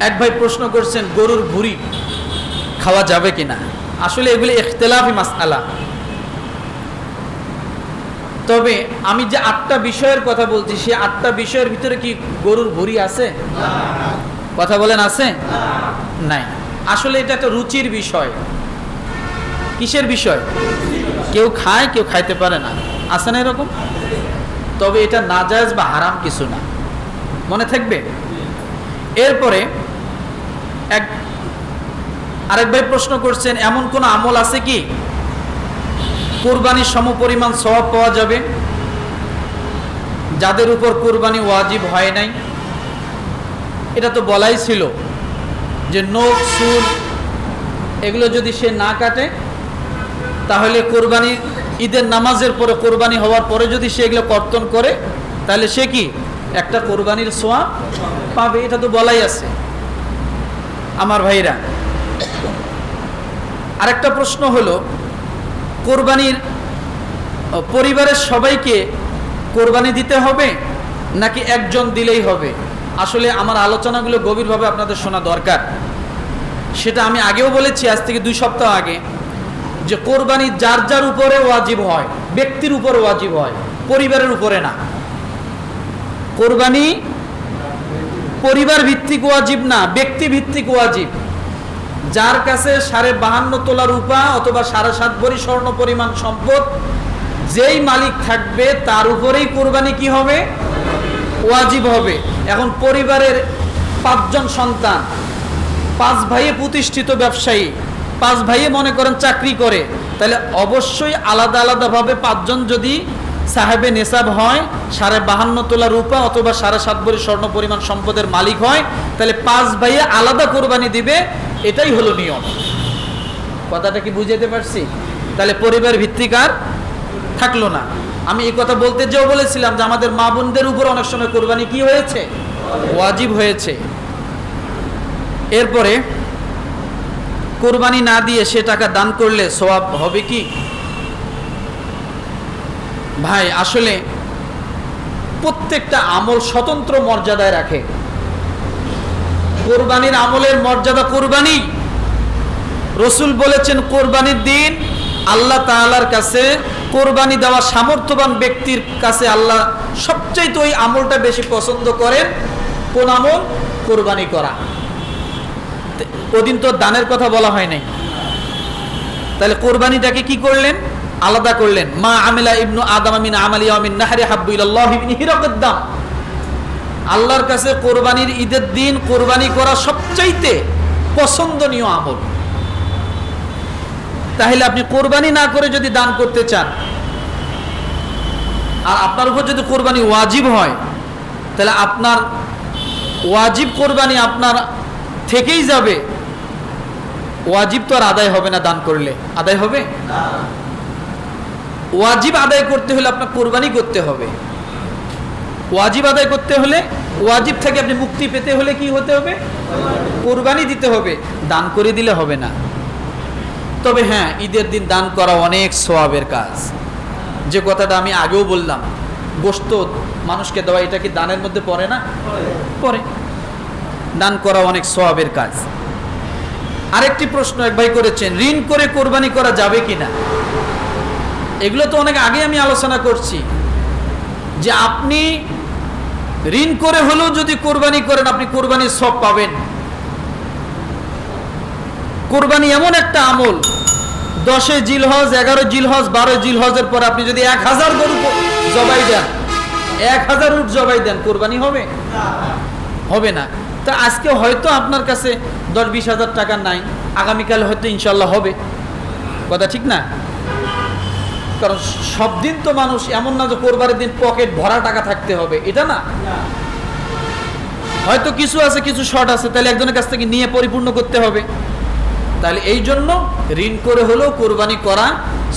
এক ভাই প্রশ্ন করছেন, গরুর ভুড়ি খাওয়া যাবে কিনা? আসলে এগুলি ইখতলাফি মাসআলা। তবে আমি যে আটটা বিষয়ের কথা বলছি, সে আটটা বিষয়ের ভিতরে কি গরুর ভুড়ি আছে? কথা বলেন, আছে? নাই। আসলে এটা একটা রুচির বিষয়। কিসের বিষয়? কেউ খায়, কেউ খাইতে পারে না। আছে না এরকম? তবে এটা নাজায়জ বা হারাম কিছু না। মনে থাকবে? এরপরে এক আরেক ভাই প্রশ্ন করছেন, এমন কোন আমল আছে কি? কোরবানির সমপরিমাণ সওয়াব পাওয়া যাবে? যাদের উপর কোরবানি ওয়াজিব হয় নাই। এটা তো বলাই ছিল যে নখ সুর এগুলো যদি সে না কাটে, তাহলে কোরবানি, ঈদের নামাজের পরে কোরবানি হওয়ার পরে যদি সে এগুলো কর্তন করে, তাহলে সে কি? একটা কোরবানির সোয়া পাবে, এটা তো বলাই আছে। আমার ভাইরা। আরেকটা প্রশ্ন হলো, কোরবানির পরিবারের সবাইকে কোরবানি দিতে হবে নাকি একজন দিলেই হবে? আসলে আমার আলোচনাগুলো গভীরভাবে আপনাদের শোনা দরকার। সেটা আমি আগেও বলেছি, আজ থেকে দুই সপ্তাহ আগে, যে কোরবানি যার যার উপরে ওয়াজিব হয়, ব্যক্তির উপরে ওয়াজিব হয়, পরিবারের উপরে না। কোরবানি পরিবার ভিত্তিক ওয়াজিব না ব্যক্তি ভিত্তিক ওয়াজিব। যার কাছে সাড়ে বাহান্ন তোলা রূপা অথবা সাড়ে সাত ভরি স্বর্ণ পরিমাণ সম্পদ, যেই মালিক থাকবে তার উপরেই কোরবানি কি হবে? ওয়াজিব হবে। এখন পরিবারের পাঁচজন সন্তান, পাঁচ ভাইয়ে প্রতিষ্ঠিত ব্যবসায়ী, পাঁচ ভাইয়ে মনে করেন চাকরি করে, তাহলে অবশ্যই আলাদা আলাদাভাবে পাঁচজন যদি সাহেবে নেশাব হয়, সাড়ে বাহান্ন তোলা রূপা অথবা সাড়ে সাত ভরি স্বর্ণ পরিমাণ সম্পদের মালিক হয়, তাহলে পাঁচ ভাইয়ে আলাদা কোরবানি দিবে, এটাই হলো নিয়ম। কথাটা কি বুঝাতে পারছি? তাহলে পরিবার ভিত্তিক আর থাকল না। আমি এই কথা বলতে যেও বলেছিলাম যে আমাদের মা বোনদের উপর অনেক সময় কোরবানি কি হয়েছে? ওয়াজিব হয়েছে। এরপরে, কোরবানি না দিয়ে সে টাকা দান করলে সোয়াব হবে কি? ভাই, আসলে প্রত্যেকটা আমল স্বতন্ত্র মর্যাদায় রাখে। কোরবানির আমলের মর্যাদা কোরবানি। রসুল বলেছেন, কোরবানির দিন আল্লাহ তাআলার কাছে কোরবানি দেওয়া সামর্থ্যবান ব্যক্তির কাছে আল্লাহ সবচাইতে ওই আমলটা বেশি পছন্দ করেন, কোন আমল? কোরবানি করা। ওদিন তো দানের কথা বলা হয় নাই। তাহলে কোরবানিটাকে কি করলেন? আলাদা করলেন, মা আমিলা ইবনু আদম আমিন আমালি আমিন নাহারি হাব্বু ইলাল্লাহ ইবনি হিরাকদ্দাম আল্লাহর কাছে কোরবানির ঈদের দিন কোরবানি করা সবচাইতে পছন্দনীয় আমল। তাহলে আপনি কোরবানি না করে যদি দান করতে চান, আর আপনার উপর যদি কোরবানি ওয়াজিব হয়, তাহলে আপনার ওয়াজিব কোরবানি আপনার থেকেই যাবে। ওয়াজিব তো আর আদায় হবে না দান করলে। আদায় হবে? ওয়াজিব আদায় করতে হলে আপনার কোরবানি করতে হবে। ওয়াজিব আদায় করতে হলে, ওয়াজিব থেকে আপনি মুক্তি পেতে হলে কি হতে হবে? কোরবানি দিতে হবে, দান করে দিলে হবে না। তবে হ্যাঁ ঈদের দিন দান করা অনেক সোয়াবের কাজ। যে কথাটা আমি আগেও বললাম গোস্ত মানুষকে দেওয়া, এটা কি দানের মধ্যে পড়ে না? পড়ে। দান করা অনেক সোয়াবের কাজ। আরেকটি প্রশ্ন এক ভাই করেছেন, ঋণ করে কোরবানি করা যাবে কিনা? এগুলো তো অনেক আগে আমি আলোচনা করছি। যে আপনি ঋণ করে হলেও যদি কোরবানি করেন, আপনি কোরবানির সব পাবেন। কোরবানি এমন একটা আমল, দশে জিলহজ, এগারো জিলহজ, বারো জিলহজের পর আপনি যদি এক হাজার গরু জবাই দেন, এক হাজার উট জবাই দেন, কোরবানি হবে? হবে না। তা আজকে হয়তো আপনার কাছে দশ বিশ হাজার টাকা নাই, আগামীকাল হয়তো ইনশাল্লাহ হবে। কথা ঠিক না? কারণ সব দিন তো মানুষ এমন না যে কোরবানির দিন পকেট ভরা টাকা থাকতে হবে এটা না। হয়তো কিছু আছে কিছু শর্ট আছে তাহলে একজনের কাছ থেকে নিয়ে পরিপূর্ণ করতে হবে। তাহলে এই জন্য ঋণ করে হলেও কোরবানি করা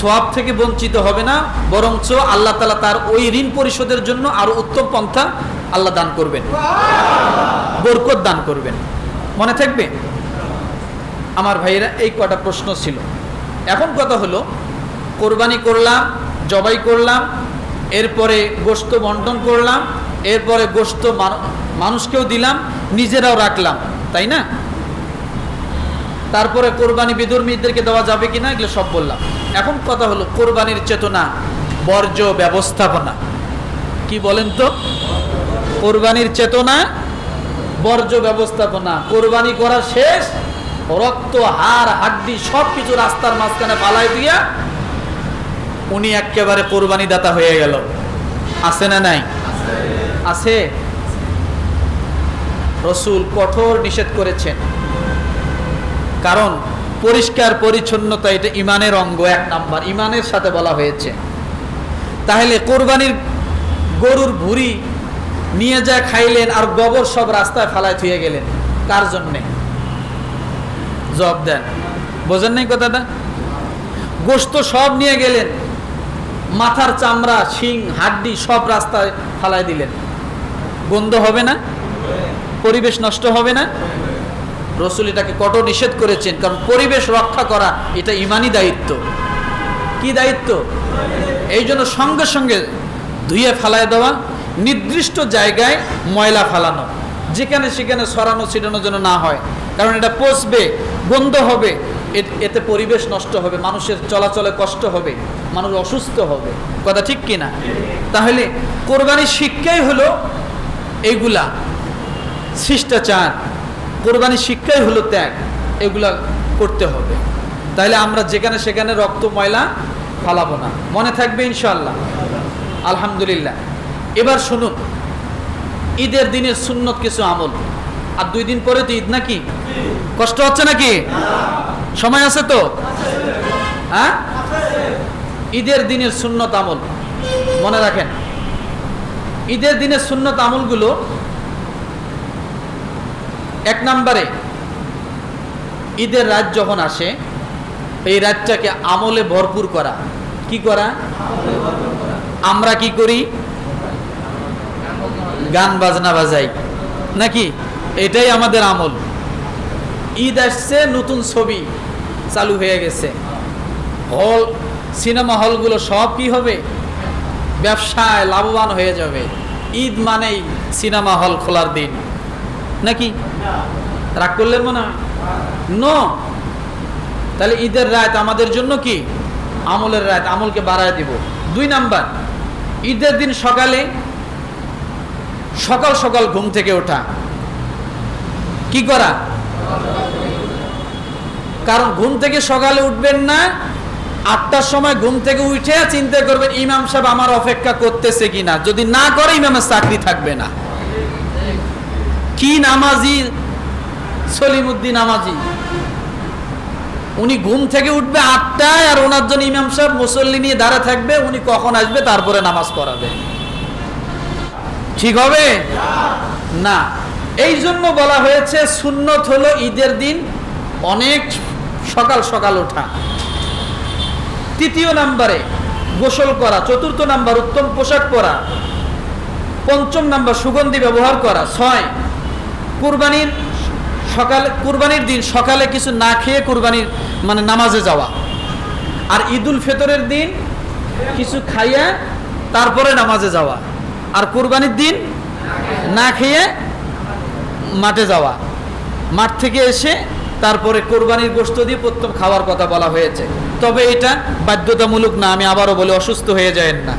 সব থেকে বঞ্চিত হবে না বরঞ্চ আল্লাহ তালা তার ওই ঋণ পরিশোধের জন্য আরও উত্তম পন্থা আল্লাহ দান করবেন। বরকত দান করবেন। মনে থাকবে? আমার ভাইয়েরা এই কটা প্রশ্ন ছিল। এখন কথা হলো কোরবানি করলাম, জবাই করলাম, এরপরে গোস্ত বন্টন করলাম, এরপরে গোস্ত মানুষকেও দিলাম, নিজেরাও রাখলাম, তাই না? তারপরে কোরবানি বিধর্মীদেরকে দেওয়া যাবে কিনা, এগুলো সব বললাম। এখন কথা হলো কোরবানির চেতনা, বর্জ্য ব্যবস্থাপনা। কি বলেন তো? কোরবানির চেতনা, বর্জ্য ব্যবস্থাপনা। কোরবানি করা শেষ, রক্ত, হাড়, হাড্ডি সব কিছু রাস্তার মাঝখানে পালাই দিয়া উনি একেবারে কোরবানি দাতা হয়ে গেল। আছে না নাই? আছে। রসুল কঠোর নিষেধ করেছেন। কারণ পরিষ্কার পরিচ্ছন্নতা এটা ইমানের অঙ্গ, এক নাম্বার। ইমানের সাথে বলা হয়েছে। তাহলে কোরবানির গরুর ভুড়ি নিয়ে যা খাইলেন আর গোবর সব রাস্তায় ফালায় থুয়ে গেলেন, কার জন্যে? জব দেন। বোঝেন নাই কথাটা? গোস্ত সব নিয়ে গেলেন। মাথার চামড়া, শিং, হাড্ডি সব রাস্তায় ফালাই দিলেন। গন্ধ হবে না? পরিবেশ নষ্ট হবে না? রসুল এটাকে কঠোর নিষেধ করেছেন, কারণ পরিবেশ রক্ষা করা এটা ইমানই দায়িত্ব। কি দায়িত্ব? এই জন্য সঙ্গে সঙ্গে ধুয়ে ফেলায় দেওয়া, নির্দিষ্ট জায়গায় ময়লা ফালানো, যেখানে সেখানে সরানো ছিটানো যেন না হয়। কারণ এটা পচবে, গন্ধ হবে। এতে পরিবেশ নষ্ট হবে, মানুষের চলাচলে কষ্ট হবে, মানুষ অসুস্থ হবে। কথা ঠিক কিনা তাহলে কোরবানির শিক্ষাই হলো এইগুলা শিষ্টাচার। কোরবানির শিক্ষাই হলো ত্যাগ, এগুলা করতে হবে। তাহলে আমরা যেখানে সেখানে রক্ত, ময়লা ফালাবো না। মনে থাকবে ইনশাল্লাহ আলহামদুলিল্লাহ। এবার শুনুন, ঈদের দিনের সুন্নত কিছু আমল। আর দুই দিন পরে তো ঈদ নাকি? কষ্ট হচ্ছে নাকি? সময় আছে তো? হ্যাঁ? ঈদের দিনের সুন্নত আমল। মনে রাখেন। ঈদের দিনের সুন্নত আমলগুলো এক নম্বরে ঈদের রাত যখন আসে, এই রাতটাকে আমলে ভরপুর করা। কি করা? আমরা কি করি? গান বাজনা বাজাই। নাকি? এটাই আমাদের আমল। ঈদ আসছে, নতুন ছবি। চালু হয়ে গেছে। হল, সিনেমা হলগুলো সব কি হবে? ব্যবসায় লাভবান হয়ে যাবে। ঈদ মানেই সিনেমা হল খোলার দিন। নাকি? রাগ করলেন মনে হয়? নো। তাহলে ঈদের রাত আমাদের জন্য কি? আমলের রাত, আমলকে বাড়ায় দিব। দুই নাম্বার, ঈদের দিন সকালে সকাল সকাল ঘুম থেকে ওঠা। কি করা? কারণ ঘুম থেকে সকালে উঠবেন না, আটটার সময় ঘুম থেকে উঠে চিন্তা করবেন, ইমাম সাহেব আমার অপেক্ষা করতেছে কিনা। যদি না করে ইমামের চাকরি থাকবে না। কি নামাজি? সলিমুদ্দিন নামাজি। উনি ঘুম থেকে উঠবে আটটায় আর ওনার জন্য ইমাম সাহেব মুসল্লি নিয়ে দাঁড়া থাকবে, উনি কখন আসবে তারপরে নামাজ পড়াবে। ঠিক হবে? না। এই জন্য বলা হয়েছে, সুন্নত হলো ঈদের দিন অনেক সকাল সকাল ওঠা। তৃতীয় নাম্বারে গোসল করা, চতুর্থ নাম্বার উত্তম পোশাক পরা, পঞ্চম নাম্বার সুগন্ধি ব্যবহার করা। ছয়, কুরবানির সকালে, কুরবানির দিন সকালে কিছু না খেয়ে কুরবানির মানে নামাজে যাওয়া। আর ঈদুল ফেতরের দিন কিছু খাইয়া তারপরে নামাজে যাওয়া। আর কুরবানির দিন না খেয়ে মাঠে যাওয়া। মাঠ থেকে এসে তারপরে কোরবানির গোস্ত দিয়ে প্রথম খাওয়ার কথা বলা হয়েছে। তবে এটা বাধ্যতামূলক না, আমি আবারও বলে, অসুস্থ হয়ে যায়েন না।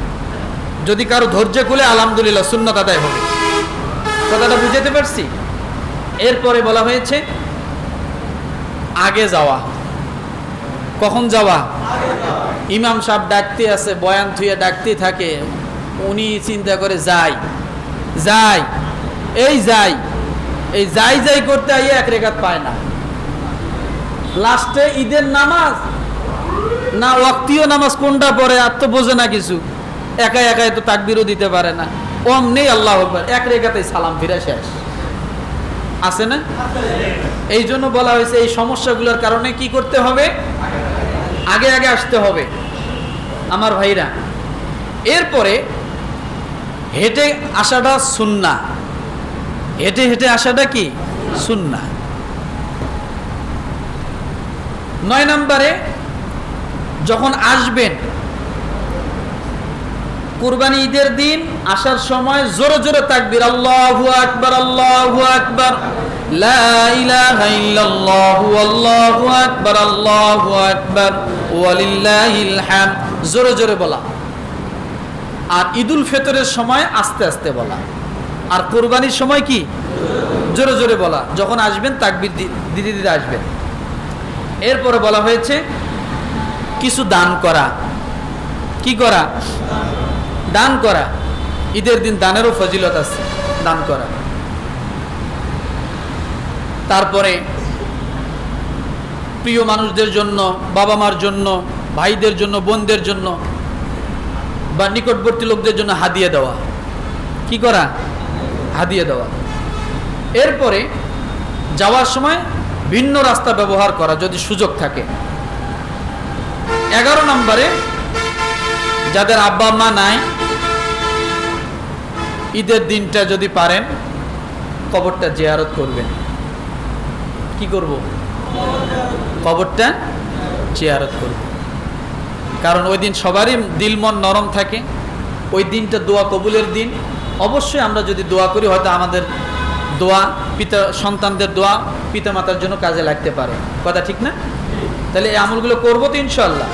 যদি কারও ধৈর্য খুলে, আলহামদুলিল্লাহ শূন্যত আদায় হবে। কথাটা বুঝতে পারছি? এরপরে বলা হয়েছে, আগে যাওয়া। কখন যাওয়া? ইমাম সাহেব ডাকতে আছে বয়ান থুয়ে ডাকতে থাকে। উনি চিন্তা করে, যাই যাই, এই যাই এই যাই যাই করতে আইয়ে এক রেখাত পায় না। লাস্টে ঈদের নামাজ? না ওয়াক্তীয় নামাজ কোনটা পড়ে? আর তো বোঝে না কিছু। একা একাই তো তাকবিরও দিতে পারে না। ওম নেই আল্লাহ এক রেখাতেই সালাম, ফিরে শেষ। আছে না? এই জন্য বলা হয়েছে, এই সমস্যাগুলোর কারণে কি করতে হবে? আগে আগে আসতে হবে। আমার ভাইরা, এরপরে হেঁটে আসাটা সুন্না হেঁটে হেঁটে আসাটা কি? সুন্না নয় নম্বরে, যখন আসবেন, কুরবানি ঈদের দিন, আসার সময় জোরে জোরে তাকবির, আল্লাহু আকবার আল্লাহু আকবার, লা ইলাহা ইল্লাল্লাহু, আল্লাহু আকবার আল্লাহু আকবার, ওয়ালিল্লাহিল জোরে জোরে বলা। আর ঈদুল ফিতরের সময় আস্তে আস্তে বলা। আর কোরবানির সময় কি? জোরে জোরে বলা। যখন আসবেন, তাকবির দি- দিতে দিতে আসবেন। এরপরে বলা হয়েছে, কিছু দান করা। কি করা? দান করা। ঈদের দিন দানেরও ফজিলত আছে, দান করা। তারপরে, প্রিয় মানুষদের জন্য বাবা মার জন্য, ভাইদের জন্য, বোনদের জন্য বা নিকটবর্তী লোকদের জন্য হাদিয়ে দেওয়া। কি করা? হাদিয়ে দেওয়া। এরপরে যাওয়ার সময় ভিন্ন রাস্তা ব্যবহার করা যদি সুযোগ থাকে। এগারো নম্বরে, যাদের আব্বা মা নাই, ঈদের দিনটা যদি পারেন, কবরটা জিয়ারত করবেন। কি করব? কবরটা জিয়ারত করব। কারণ ওই দিন সবারই দিল মন নরম থাকে। ওই দিনটা দোয়া কবুলের দিন। অবশ্যই আমরা যদি দোয়া করি, হয়তো আমাদের দোয়া, পিতা সন্তানদের দোয়া পিতা মাতার জন্য কাজে লাগতে পারে। কথা ঠিক না? তাহলে এই আমলগুলো করব তো ইনশাল্লাহ